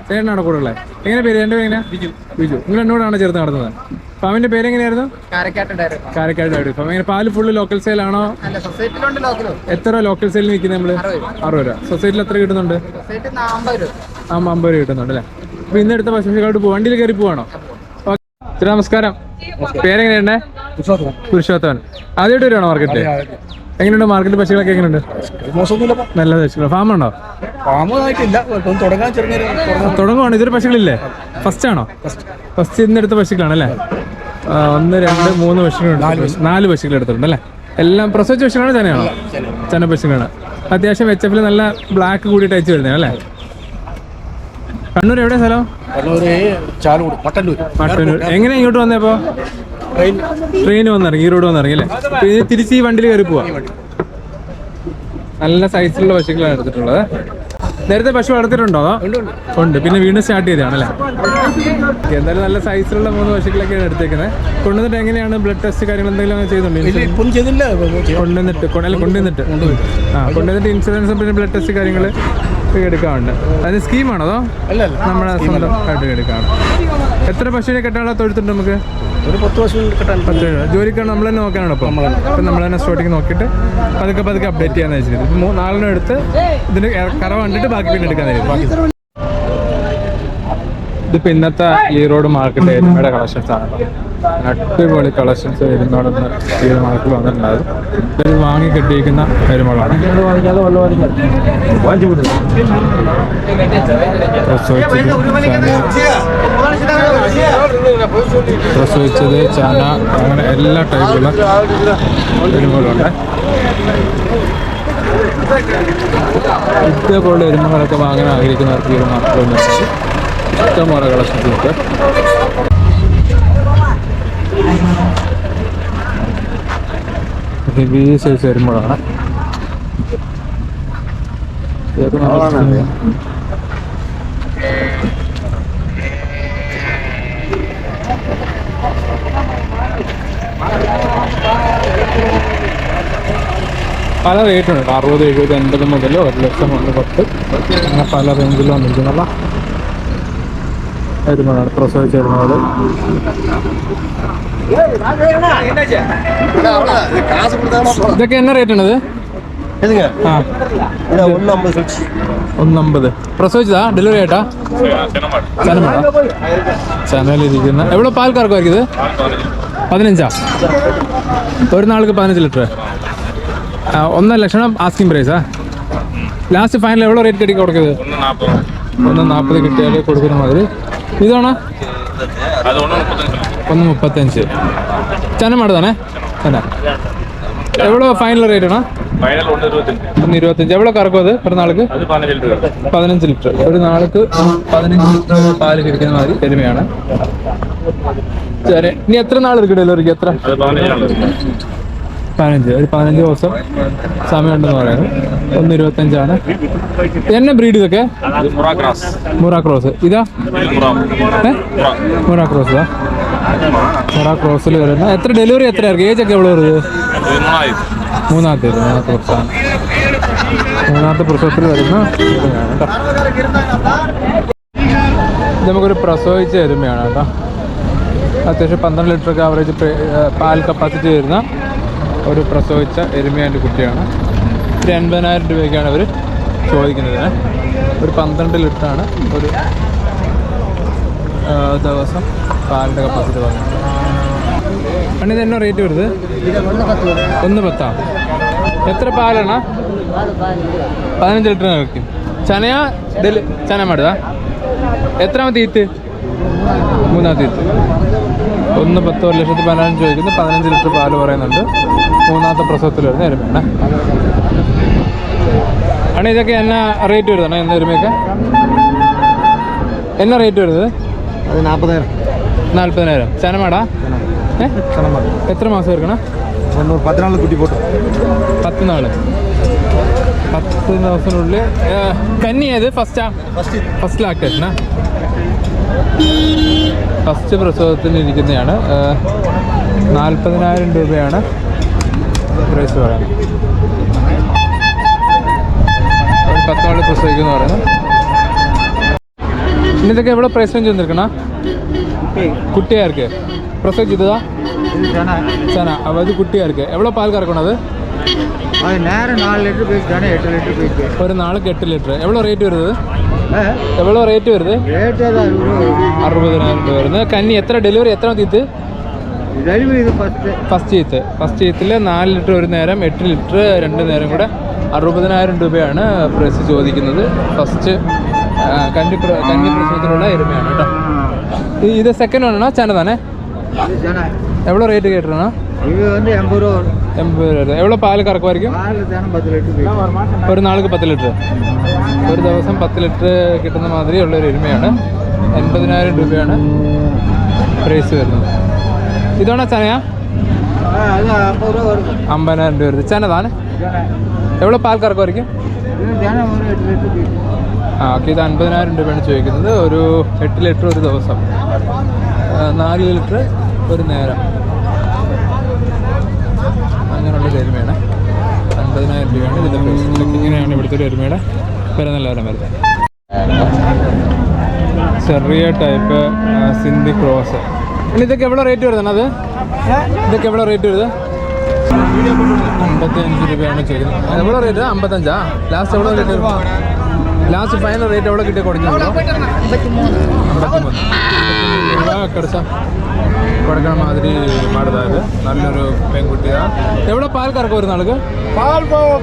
ചേട്ടനാണ് കൂടെ ഉള്ളത്. എങ്ങനെ പേര്? എന്റെ പേര് ബിജു. ബിജു. നിങ്ങൾ എന്നോടാണ് ചേർത്ത് നടന്നത്. അപ്പൊ അവന്റെ പേര് എങ്ങനെയായിരുന്നു? കാരക്കാട് ഡയറി ഫാം എങ്ങനെ? പാൽ ഫുള്ള് ലോക്കൽ സെയിൽ ആണോ? എത്ര ലോക്കൽ സെയിലിൽ നിൽക്കുന്നത് നമ്മൾ? അറുപത് രൂപ. സൊസൈറ്റിയിൽ എത്ര കിട്ടുന്നുണ്ട്? അമ്പത് രൂപ. ആ അമ്പത് രൂപ കിട്ടുന്നുണ്ട് അല്ലേ? അപ്പൊ ഇന്ന് എടുത്ത പശുക്കളോട് പോകും വണ്ടിയിൽ കയറി പോവാണോ? ചേട്ടാ നമസ്കാരം. പേരെങ്ങനെയാണ് പുരുഷോത്തമൻ. ആദ്യമായിട്ട് വരുവാണോ മാർക്കറ്റിൽ എങ്ങനെയുണ്ട് മാർക്കറ്റ് പശുക്കളൊക്കെ എങ്ങനെയുണ്ട്? നല്ല പശുക്കൾ ഫാം ഉണ്ടോ? തുടങ്ങുവാണ്. ഇതൊരു പശുക്കളില്ലേ? ഫസ്റ്റ് ആണോ? ഫസ്റ്റ് ഇന്ന് എടുത്ത പശുക്കളാണ് അല്ലേ? ഒന്ന് രണ്ട് മൂന്ന് പശുക്കളുണ്ട്. നാല് പശുക്കൾ. എടുത്തിട്ടുണ്ട് അല്ലേ? എല്ലാം പ്രസവിച്ച പശുക്കളാണ് ചെനയാണോ ചെന പശുക്കളാണ്. അത്യാവശ്യം എച്ച് എഫിൽ നല്ല ബ്ലാക്ക് കൂടി ടച്ച് വരുന്നതാണ് അല്ലേ? കണ്ണൂർ എവിടെ സ്ഥലം? മട്ടന്നൂർ മട്ടന്നൂർ എങ്ങനെ ഇങ്ങോട്ട് വന്നപ്പോ ട്രെയിൻ വന്നിറങ്ങി റോഡ് വന്നിറങ്ങി അല്ലേ? ഇത് തിരിച്ച് ഈ വണ്ടിയിൽ കയറി പോവാ. നല്ല സൈസിലുള്ള പശുക്കളാണ് എടുത്തിട്ടുള്ളത്. നേരത്തെ പശു വളർത്തിയിട്ടുണ്ടോ? അതോ? ഉണ്ട് പിന്നെ വീണ്ടും സ്റ്റാർട്ട് ചെയ്തതാണല്ലേ എന്തായാലും നല്ല സൈസിലുള്ള മൂന്ന് പശുക്കളൊക്കെയാണ് എടുത്തേക്കുന്നത്. കൊണ്ടുവന്നിട്ട് എങ്ങനെയാണ് ബ്ലഡ് ടെസ്റ്റ് കാര്യങ്ങൾ എന്തെങ്കിലും കൊണ്ടുവന്നിട്ട് കൊണ്ടുവന്നിട്ട്. ആ കൊണ്ടുവന്നിട്ട് ഇൻഷുറൻസും പിന്നെ ബ്ലഡ് ടെസ്റ്റ് കാര്യങ്ങൾ എടുക്കാറുണ്ട്. അതിന് സ്കീമാണോ അതോ? നമ്മുടെ സ്വന്തം നമ്മുടെ എടുക്കാറുണ്ട്. എത്ര പശുവിനെ കെട്ടാനുള്ള തൊഴുത്തുണ്ട് നമുക്ക്? ഒരു പത്ത് വർഷം പത്ത്. ജോലിക്കാണ് നമ്മൾ തന്നെ നോക്കാനാണ് അപ്പം അപ്പം നമ്മൾ തന്നെ സ്പോട്ടിങ് നോക്കിയിട്ട് പതുക്കെ പതുക്കെ അപ്ഡേറ്റ് ചെയ്യാന്ന് വെച്ചിട്ട് നാലെണ്ണം എടുത്ത് ഇതിന് കറ കണ്ടിട്ട് ബാക്കി പിന്നെ എടുക്കാൻ ഇതിപ്പോൾ ഇന്നത്തെ ഈ റോഡ് മാർക്കറ്റ് എരുമയുടെ കളക്ഷൻസ് ആണ്. അടിപൊളി കളക്ഷൻസ് എരുമകളെന്ന് ഈ മാർക്കറ്റിൽ വന്നിട്ടുണ്ടായിരുന്നു. ഇത് വാങ്ങി കെട്ടിയിരിക്കുന്ന എരുമകളാണ്. പ്രസവിച്ചത് ചാന ചന അങ്ങനെ എല്ലാ ടൈപ്പുള്ള എരുമകളുണ്ട്. ഇതേപോലെ എരുമകളൊക്കെ വാങ്ങാൻ ആഗ്രഹിക്കുന്നവർക്ക് ഈ ഒരു മാർക്കറ്റ് ഇഷ്ടംപോലെ കളക്ഷൻസ് ഉണ്ട്. ഹെവി സൈസ് പല റേറ്റുണ്ട്. അറുപത് എഴുപത് എൺപത് മുതൽ ഒരു ലക്ഷം ഒന്ന് പത്ത്. അങ്ങനെ പല റേഞ്ചിലും വന്നിരിക്കുന്നല്ല വരുന്നതാണ് പ്രസവിച്ച് വരുന്നത് ഇതൊക്കെ എന്നാ റേറ്റ് ആണത്? ഒന്നമ്പത് പ്രസവിച്ചതാ? ഡെലിവറി ആയിട്ടാ? ചനമാടാ ചനലിരിക്കുന്ന. എവിടെ പാൽക്കാർക്കുമായിരിക്കും ഇത്? പതിനഞ്ചാ? ഒരു നാൾക്ക് പതിനഞ്ച് ലിറ്റർ. ഒന്നര ലക്ഷം ആസ്കിംഗ് പ്രൈസാ ലാസ്റ്റ് ഫൈനൽ എവിടെ റേറ്റ് കടിക്ക് കൊടുക്കുന്നത് ഒന്ന് നാൽപ്പത് കിട്ടിയാൽ കൊടുക്കുന്ന മാതിരി. ഇതാണോ? ഒന്ന് മുപ്പത്തഞ്ച്. ചനമാട് തന്നെ ചന. എവിടെ ഫൈനൽ റേറ്റ് ആണോ? ഒന്ന് ഇരുപത്തഞ്ച് എവിടെ കറക്കും അത് ഒരു നാൾക്ക്? പതിനഞ്ച് ലിറ്റർ ഒരു നാൾക്ക് പതിനഞ്ച് ലിറ്റർ പാൽ കിടക്കുന്ന മാതിരി എരുമയാണ്. ശരി. ഇനി എത്ര നാൾ എടുക്കും ഡെലിവറിക്ക്? എത്ര? പതിനഞ്ച് ഒരു പതിനഞ്ച് ദിവസം സമയമുണ്ടെന്ന് പറയുന്നത് ഒന്ന് ഇരുപത്തഞ്ചാണ്. എന്നെ ബ്രീഡ് ഇതൊക്കെ? മുറ ക്രോസ്. ഇതാ? മുറ ക്രോസ് മുറ ക്രോസിൽ വരുന്ന എത്ര ഡെലിവറി എത്ര ആയിരിക്കും ഏജ് ഒക്കെ എവിടെ വരുന്നത് മൂന്നാമത്തെ മൂന്നാമത്തെ പ്രസവമാണ് മൂന്നാമത്തെ പ്രസവത്തിൽ വരുന്ന ഇത് നമുക്കൊരു പ്രസവിച്ച എരുമയാണ് കേട്ടോ. അത്യാവശ്യം പന്ത്രണ്ട് ലിറ്റർ കവറേജ് പാൽ കപ്പാസിറ്റി വരുന്ന ഒരു പ്രസവിച്ച എരുമയാന്റെ കുട്ടിയാണ്. ഒരു എൺപതിനായിരം രൂപയ്ക്കാണ് അവർ ചോദിക്കുന്നത്. ഒരു പന്ത്രണ്ട് ലിറ്ററാണ് ഒരു ദിവസം പാലിന്റെ കപ്പാസിറ്റി പറഞ്ഞത് അണിത് എന്നോ റേറ്റ് വരുന്നത്? ഒന്ന് പത്താ. എത്ര പാലാണ്? പതിനഞ്ച് ലിറ്റർ വയ്ക്കും ചനയാ ചന മാടുതാ എത്രാമത്തെ ഈത്ത് മൂന്നാമത്തെ ഈത്ത് ഒന്ന് പത്ത് ഒരു ലക്ഷത്തി പതിനഞ്ച് ചോദിക്കുന്നു. പതിനഞ്ച് ലിറ്റർ പാൽ പറയുന്നുണ്ട്. മൂന്നാമത്തെ പ്രസവത്തിൽ വരുന്ന എരുമയാണ്. ആണ് ഇതൊക്കെ എന്നാ റേറ്റ് വരുന്നതാണ് എന്നാ എരുമയൊക്കെ? എന്നാ റേറ്റ് വരുന്നത്? അത് നാൽപ്പതിനായിരം നാൽപ്പതിനായിരം ചനമാടാ? എത്ര മാസം എടുക്കണം? പതിനാല് കുട്ടി പോട്ടു. പത്ത് നാൾ. പത്ത് ദിവസത്തിനുള്ളിൽ കന്നി ഏത്? ഫസ്റ്റാ? ഫസ്റ്റ്. ഫസ്റ്റിലാക്കിയാ ഫസ്റ്റ് പ്രസവത്തിന് ഇരിക്കുന്നതാണ് നാൽപ്പതിനായിരം രൂപയാണ് പ്രൈസ് പറയുന്നത്. പത്തോളം പ്രസവിക്കുന്ന പറയുന്നത് ഇന്നതൊക്കെ എവിടെ പ്രൈസ് റേഞ്ച് വന്നിരിക്കണ? കുട്ടിയാർക്ക്. ചെയ്തതാ? ചന. അപ്പോൾ അത് കുട്ടിയാർക്ക്. എവിടെ പാൽ കറക്കണത്? ഒരു നാളേക്ക് എട്ട് ലിറ്റർ. എവിടെ റേറ്റ് വരുന്നത്? എവിടെ റേറ്റ് വരുന്നത് ரேட்டு அது அறுபது ரூபா അറുപതിനായിരം രൂപ വരുന്നത് കന്നി എത്ര ഡെലിവറി എത്ര തീത്ത് டெலிவரி இது ஃபஸ்ட்டு ഫസ്റ്റ് ഈത്ത് ഫസ്റ്റ് ഈത്തിൽ നാല് ലിറ്റർ ഒരു നേരം എട്ട് ലിറ്റർ രണ്ട് നേരം കൂടെ അറുപതിനായിരം രൂപയാണ് പ്രൈസ് ചോദിക്കുന്നത് ഫസ്റ്റ് കന്നി പ്ര- കന്നി പ്രസവത്തിലുള്ള എരുമയാണ് കേട്ടോ ഈ- ഇത് സെക്കൻഡ് ആണോ ചന തന്നെ இது தானே എവിടെ റേറ്റ് കേട്ടിരണോ இது வந்து எண்பது ரூபா வரும் എൺപത് രൂപ എവിടെ പാല് കറക്കുമായിരിക്കും பால் தானே பத்து லிட்டர் போயிட்டு ഒരു നാൾക്ക് പത്ത് ലിറ്റർ ഒരു ദിവസം പത്ത് ലിറ്റർ കിട്ടുന്ന മാതിരിയുള്ള ഒരു എരുമയാണ് എൺപതിനായിരം രൂപയാണ് പ്രൈസ് വരുന്നത് ഇതാണോ ചനയാ அது ஐம்பது ரூபா வருது അമ്പതിനായിരം രൂപ വരുന്നത് ചന താനെ എവിടെ പാൽ കറക്കുമായിരിക്കും இது தினம் ஒரு எட்டு லிட்டர் போயிட்டு ആ ഓക്കെ ഇത് അൻപതിനായിരം രൂപയാണ് ചോദിക്കുന്നത് ഒരു എട്ട് ലിറ്റർ ഒരു ദിവസം ആ, നാല് ലിറ്റർ ഒരു നേരം ഇങ്ങനെയാണ് പെരുന്നല്ലവരം വരുന്നത് ചെറിയ ടൈപ്പ് സിന്ധി ക്രോസ് ഇനി ഇതൊക്കെ എവിടെ റേറ്റ് വരുന്നത്? അത് ഇതൊക്കെ എവിടെ റേറ്റ് വരുന്നത്? അമ്പത്തിയഞ്ച് രൂപയാണ് ചോദിക്കുന്നത്. എവിടെ റേറ്റ് അമ്പത്തഞ്ചാ? ലാസ്റ്റ് എവിടെ റേറ്റ് ലാസ്റ്റ് ഫൈനൽ റേറ്റ് എവിടെ കിട്ടിയ കൊടുക്കുന്നുണ്ടോ? അമ്പത്തിമൂന്ന്. అక్కడ సార్ കൊടുക്കണ മാതിരി മാറുതായത് നല്ലൊരു പെൺകുട്ടിയാണ് എവിടെ പാൽ കറക്കം ഒരു നാൾക്ക്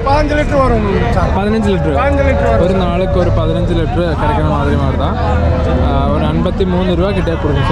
പതിനഞ്ച് ലിറ്റർ പതിനഞ്ച് ലിറ്റർ ഒരു നാൾക്ക് ഒരു പതിനഞ്ച് ലിറ്റർ കറക്കണ മാതിരി മാറുതാ ഒരു അൻപത്തി മൂന്ന് രൂപ കിട്ടിയാൽ കൊടുക്കും